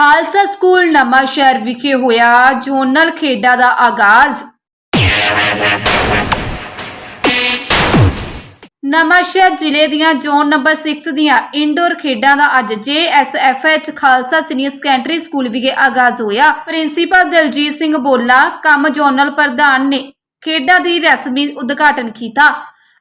Khalsa school ਨਵਾਂ ਸ਼ਹਿਰ ਵਿਖੇ ਹੋਇਆ ਜੋਨਲ ਖੇਡਾਂ ਦਾ ਆਗਾਜ਼। ਨਵਾਂਸ਼ਹਿਰ ਜ਼ਿਲ੍ਹੇ ਦੀਆਂ ਜ਼ੋਨ ਨੰਬਰ 6 ਦੀਆਂ ਇੰਡੋਰ ਖੇਡਾਂ ਦਾ ਅੱਜ JSFH Khalsa senior secondary school ਵਿਖੇ ਆਗਾਜ਼ ਹੋਇਆ। ਪ੍ਰਿੰਸੀਪਲ ਦਿਲਜੀਤ ਸਿੰਘ ਬੋਲਾ, ਕੰਮ ਜ਼ੋਨਲ ਪ੍ਰਧਾਨ ਨੇ ਖੇਡਾਂ ਦੀ ਰਸਮੀ ਉਦਘਾਟਨ ਕੀਤਾ।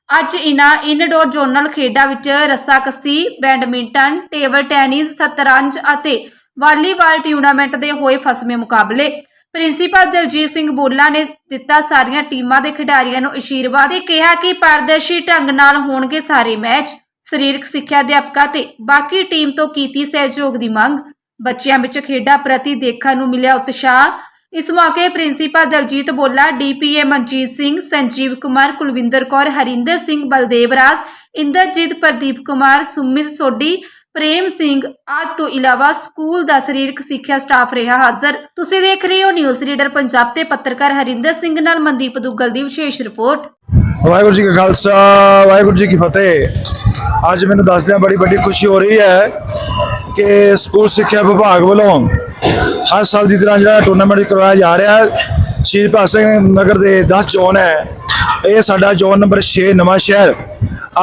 ਅੱਜ ਇਨ੍ਹਾਂ ਇਨਡੋਰ ਜ਼ੋਨਲ ਖੇਡਾਂ ਵਿੱਚ ਰੱਸਾਕੱਸੀ ਬੈਡਮਿੰਟਨ, ਟੇਬਲ ਟੈਨਿਸ, ਸ਼ਤਰੰਜ ਅਤੇ ਵਾਲੀਬਾਲ ਟੂਰਨਾਮੈਂਟ ਦੇ ਹੋਏ ਫਸਵੇਂ ਮੁਕਾਬਲੇ। ਪ੍ਰਿੰਸੀਪਲ ਦਲਜੀਤ ਸਿੰਘ ਬੋਲਾ ਨੇ ਦਿੱਤਾ ਸਾਰੀਆਂ ਟੀਮਾਂ ਦੇ ਖਿਡਾਰੀਆਂ ਨੂੰ ਅਸ਼ੀਰਵਾਦ। ਤੇ ਕਿਹਾ ਕਿ ਪਾਰਦਰਸ਼ੀ ਢੰਗ ਨਾਲ ਹੋਣਗੇ ਸਾਰੇ ਮੈਚ। ਸਰੀਰਕ ਸਿੱਖਿਆ ਅਧਿਆਪਕਾਂ ਤੇ ਬਾਕੀ ਟੀਮ ਤੋਂ ਕੀਤੀ ਸਹਿਯੋਗ ਦੀ ਮੰਗ। ਬੱਚਿਆਂ ਵਿੱਚ ਖੇਡਾਂ ਪ੍ਰਤੀ ਦੇਖਣ ਨੂੰ ਮਿਲਿਆ ਉਤਸ਼ਾਹ। ਇਸ ਮੌਕੇ ਪ੍ਰਿੰਸੀਪਲ ਦਲਜੀਤ ਬੋਲਾ, ਡੀਪੀਏ ਮਨਜੀਤ ਸਿੰਘ, ਸੰਜੀਵ ਕੁਮਾਰ, ਕੁਲਵਿੰਦਰ ਕੌਰ, ਹਰਿੰਦਰ ਸਿੰਘ, ਬਲਦੇਵ ਰਾਜ, ਇੰਦਰਜੀਤ, ਪ੍ਰਦੀਪ ਕੁਮਾਰ, ਸੁਮਿਤ ਸੋਢੀ ਪ੍ਰੇਮ ਸਿੰਘ ਆਦਿ ਤੋਂ ਇਲਾਵਾ ਸਕੂਲ ਦਾ ਸਰੀਰਕ ਸਿੱਖਿਆ ਸਟਾਫ ਰਿਹਾ ਹਾਜ਼ਰ। ਤੁਸੀਂ ਦੇਖ ਰਹੇ ਹੋ ਨਿਊਜ਼ ਰੀਡਰ ਪੰਜਾਬ ਤੇ ਪੱਤਰਕਾਰ ਹਰਿੰਦਰ ਸਿੰਘ ਨਾਲ ਮਨਦੀਪ ਦੁੱਗਲ ਦੀ ਵਿਸ਼ੇਸ਼ ਰਿਪੋਰਟ। ਵਾਹਿਗੁਰੂ ਜੀ ਕਾ ਖਾਲਸਾ, ਵਾਹਿਗੁਰੂ ਜੀ ਕੀ ਫਤਿਹ। ਅੱਜ ਮੈਨੂੰ ਦੱਸਦਿਆਂ ਬੜੀ ਵੱਡੀ ਖੁਸ਼ੀ ਹੋ ਰਹੀ ਹੈ ਕਿ ਸਕੂਲ ਸਿੱਖਿਆ ਵਿਭਾਗ ਵੱਲੋਂ ਹਰ ਸਾਲ ਦੀ ਤਰ੍ਹਾਂ ਜਿਹੜਾ ਟੂਰਨਾਮੈਂਟ ਕਰਵਾਇਆ ਜਾ ਰਿਹਾ ਹੈ ਸ਼੍ਰੀ ਭਗਤ ਸਿੰਘ ਨਗਰ ਦੇ 10 ਜ਼ੋਨ ਹੈ ਇਹ ਸਾਡਾ ਜ਼ੋਨ ਨੰਬਰ 6 ਨਵਾਂ ਸ਼ਹਿਰ।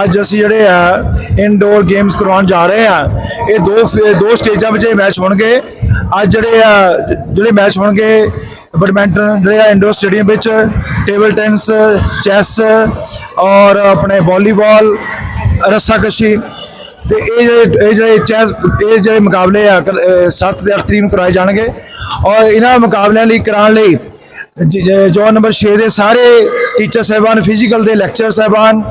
ਅੱਜ ਅਸੀਂ ਜਿਹੜੇ ਆ ਇਨਡੋਰ ਗੇਮਸ ਕਰਵਾਉਣ ਜਾ ਰਹੇ ਆ। ਇਹ ਦੋ ਫੇ- ਦੋ ਸਟੇਜਾਂ ਵਿੱਚ ਇਹ ਮੈਚ ਹੋਣਗੇ। ਅੱਜ ਜਿਹੜੇ ਆ, ਜਿਹੜੇ ਮੈਚ ਹੋਣਗੇ ਬੈਡਮਿੰਟਨ ਜਿਹੜੇ ਆ ਇੰਡੋਰ ਸਟੇਡੀਅਮ ਵਿੱਚ ਟੇਬਲ ਟੈਨਿਸ ਚੈਸ ਔਰ ਆਪਣੇ ਵਾਲੀਬਾਲ ਰੱਸਾਕਸ਼ੀ। ਤੇ ਇਹ ਜਿਹੜੇ ਇਹ ਜਿਹੜੇ ਚੈਸ ਇਹ ਜਿਹੜੇ ਮੁਕਾਬਲੇ ਆ 7 ਤੇ 8 ਤਰੀਕ ਨੂੰ ਕਰਾਏ ਜਾਣਗੇ। ਔਰ ਇਹਨਾਂ ਮੁਕਾਬਲਿਆਂ ਲਈ, ਕਰਾਉਣ ਲਈ ਜੋਨ ਨੰਬਰ 6 ਦੇ ਸਾਰੇ ਟੀਚਰ ਸਾਹਿਬਾਨ ਫਿਜ਼ੀਕਲ ਦੇ ਲੈਕਚਰ ਸਾਹਿਬਾਨ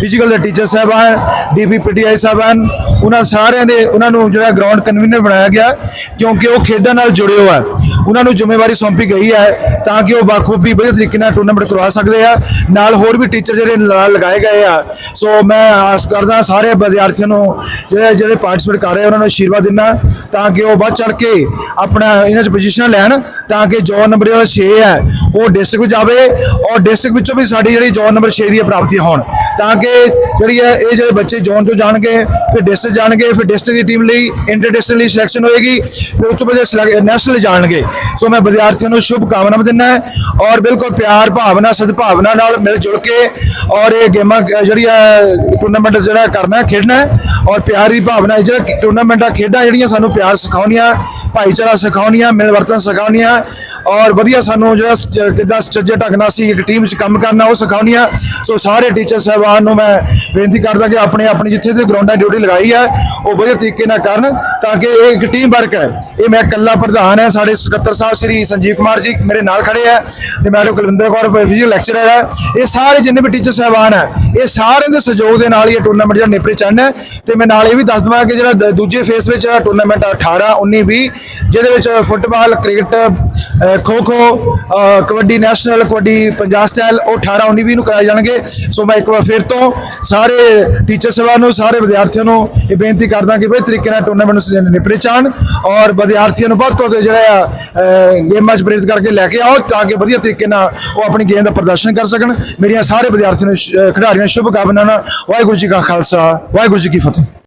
ਫਿਜ਼ੀਕਲ ਦੇ ਟੀਚਰ ਸਾਹਿਬਾਨ ਡੀਪੀ ਪੀਟੀਆਈ ਸਾਹਿਬਾਨ ਉਹਨਾਂ ਸਾਰਿਆਂ ਦੇ ਉਹਨਾਂ ਨੂੰ ਜਿਹੜਾ ਗਰਾਊਂਡ ਕਨਵੀਨਰ ਬਣਾਇਆ ਗਿਆ ਕਿਉਂਕਿ ਉਹ ਖੇਡਾਂ ਨਾਲ ਜੁੜੇ ਹੋਏ ਆ। ਉਹਨਾਂ ਨੂੰ ਜ਼ਿੰਮੇਵਾਰੀ ਸੌਂਪੀ ਗਈ ਹੈ ਤਾਂ ਕਿ ਉਹ ਬਾਖੂਬੀ ਵਧੀਆ ਤਰੀਕੇ ਨਾਲ ਟੂਰਨਾਮੈਂਟ ਕਰਵਾ ਸਕਦੇ ਆ। ਨਾਲ ਹੋਰ ਵੀ ਟੀਚਰ ਜਿਹੜੇ ਨਾਲ ਲਗਾਏ ਗਏ ਆ। ਸੋ ਮੈਂ ਆਸ ਕਰਦਾ ਸਾਰੇ ਵਿਦਿਆਰਥੀਆਂ ਨੂੰ ਜਿਹੜੇ ਜਿਹੜੇ ਪਾਰਟਿਸਿਪੇਟ ਕਰ ਰਹੇ ਆ, ਉਹਨਾਂ ਨੂੰ ਆਸ਼ੀਰਵਾਦ ਦਿੰਦਾ ਤਾਂ ਕਿ ਉਹ ਵੱਧ ਚੜ ਕੇ ਆਪਣਾ ਇਹਨਾਂ 'ਚ ਪੋਜੀਸ਼ਨ ਲੈਣ ਤਾਂ ਕਿ ਜੋਨ ਨੰਬਰ ਜਿਹੜਾ 6 ਹੈ। ਉਹ ਡਿਸਟ੍ਰਿਕਟ ਵਿੱਚ ਜਾਵੇ ਔਰ ਡਿਸਟ੍ਰਿਕਟ ਵਿੱਚੋਂ ਵੀ ਸਾਡੀ ਜਿਹੜੀ ਜੋਨ ਨੰਬਰ 6 ਦੀ ਪ੍ਰਾਪਤੀ ਹੋਣ। ਤਾਂ ਕਿ ਜਿਹੜੀ ਹੈ, ਇਹ ਜਿਹੜੇ ਬੱਚੇ ਜੋਨ ਤੋਂ ਜਾਣਗੇ, ਫਿਰ ਡਿਸਟ੍ਰਿਕਟ ਜਾਣਗੇ, ਫਿਰ ਡਿਸਟ੍ਰਿਕਟ ਦੀ ਟੀਮ ਲਈ ਇੰਟਰ ਡਿਸਟ੍ਰਿਕਟ ਲਈ ਸਿਲੈਕਸ਼ਨ ਹੋਏਗੀ, ਫਿਰ ਉਸ ਤੋਂ ਬਾਅਦ ਨੈਸ਼ਨਲ ਜਾਣਗੇ। ਸੋ ਮੈਂ ਵਿਦਿਆਰਥੀਆਂ ਨੂੰ ਸ਼ੁਭ ਕਾਮਨਾ ਦਿੰਦਾ ਹੈ ਔਰ ਬਿਲਕੁਲ ਪਿਆਰ ਭਾਵਨਾ, ਸਦਭਾਵਨਾ ਨਾਲ ਮਿਲ ਜੁਲ ਕੇ ਔਰ ਇਹ ਗੇਮਾਂ ਜਿਹੜੀ ਹੈ ਟੂਰਨਾਮੈਂਟ ਜਿਹੜਾ ਕਰਨਾ ਖੇਡਣਾ ਔਰ ਪਿਆਰ ਦੀ ਭਾਵਨਾ ਜਿਹੜਾ ਟੂਰਨਾਮੈਂਟਾਂ ਖੇਡਾਂ ਜਿਹੜੀਆਂ ਸਾਨੂੰ ਪਿਆਰ ਸਿਖਾਉਣੀਆਂ ਭਾਈਚਾਰਾ ਸਿਖਾਉਣੀਆਂ ਮਿਲਵਰਤਨ ਸਿਖਾਉਣੀਆਂ ਔਰ ਵਧੀਆ ਸਾਨੂੰ ਜਿਹੜਾ ਸ- ਕਿੱਦਾਂ ਸੱਚੇ ਢੰਗ ਅਸੀਂ ਇੱਕ ਟੀਮ 'ਚ ਕੰਮ ਕਰਨਾ, ਉਹ ਸਿਖਾਉਣੀਆਂ ਸੋ ਸਾਰੇ ਟੀਚਰ ਸਾਹਿਬਾਨ ਨੂੰ ਮੈਂ ਬੇਨਤੀ ਕਰਦਾ ਕਿ ਆਪਣੇ ਆਪਣੇ ਜਿੱਥੇ ਤੇ ਗਰਾਊਂਡਾਂ ਡਿਊਟੀ ਲਗਾਈ ਹੈ, ਉਹ ਵਧੀਆ ਤਰੀਕੇ ਨਾਲ ਕਰਨ ਤਾਂ ਕਿ ਇਹ ਇੱਕ ਟੀਮ ਵਰਕ ਹੈ। ਇਹ ਮੈਂ ਇਕੱਲਾ ਪ੍ਰਧਾਨ ਹੈ, ਸਾਡੇ ਸਕੱਤਰ ਸਾਹਿਬ ਸ੍ਰੀ ਸੰਜੀਵ ਕੁਮਾਰ ਜੀ ਮੇਰੇ ਨਾਲ ਖੜੇ ਹੈ ਤੇ ਮੈਂ ਕੁਲਵਿੰਦਰ ਕੌਰ ਫਿਜ਼ੀਕਲ ਲੈਕਚਰਰ ਹੈ ਇਹ ਸਾਰੇ ਜਿੰਨੇ ਵੀ ਟੀਚਰ ਸਾਹਿਬਾਨ ਹੈ ਇਹ ਸਾਰਿਆਂ ਦੇ ਸਹਿਯੋਗ ਦੇ ਨਾਲ ਹੀ ਇਹ ਟੂਰਨਾਮੈਂਟ ਜਿਹੜਾ ਨੇਪਰੇ ਚੜ੍ਹਨਾ ਹੈ। ਤੇ ਮੈਂ ਨਾਲ ਇਹ ਵੀ ਦੱਸ ਦਵਾਂ ਕਿ ਜਿਹੜਾ ਦੂਜੇ ਫੇਸ ਵਿੱਚ ਟੂਰਨਾਮੈਂਟ 18 19 20 ਜਿਹਦੇ ਵਿੱਚ football cricket kho kho kabaddi national, kabaddi Punjab style, ਉਹ 18 19 20 ਨੂੰ ਕਰਾਏ ਜਾਣਗੇ। ਸੋ ਮੈਂ ਇੱਕ ਵਾਰ ਫਿਰ ਤੋਂ ਸਾਰੇ ਟੀਚਰ ਸਾਹਿਬਾਨ ਨੂੰ, ਸਾਰੇ ਵਿਦਿਆਰਥੀਆਂ ਨੂੰ ਇਹ ਬੇਨਤੀ ਕਰਦਾ ਕਿ ਬਈ ਤਰੀਕੇ ਨਾਲ ਟੂਰਨਾਮੈਂਟ ਨੂੰ ਨਿਪਰੇ ਚਾਣ ਔਰ ਵਿਦਿਆਰਥੀਆਂ ਨੂੰ ਵੱਧ ਤੋਂ ਵੱਧ ਜਿਹੜਾ ਆ ਗੇਮਾਂ 'ਚ ਪ੍ਰੇਰਿਤ ਕਰਕੇ ਲੈ ਕੇ ਆਓ ਤਾਂ ਕਿ ਵਧੀਆ ਤਰੀਕੇ ਨਾਲ ਉਹ ਆਪਣੀ ਗੇਮ ਦਾ ਪ੍ਰਦਰਸ਼ਨ ਕਰ ਸਕਣ। ਮੇਰੀਆਂ ਸਾਰੇ ਵਿਦਿਆਰਥੀਆਂ ਨੂੰ ਸ਼- ਖਿਡਾਰੀਆਂ ਨੂੰ ਸ਼ੁਭ ਕਾਮਨਾਵਾਂ ਵਾਹਿਗੁਰੂ ਜੀ ਕਾ ਖਾਲਸਾ, ਵਾਹਿਗੁਰੂ ਜੀ ਕੀ ਫਤਿਹ।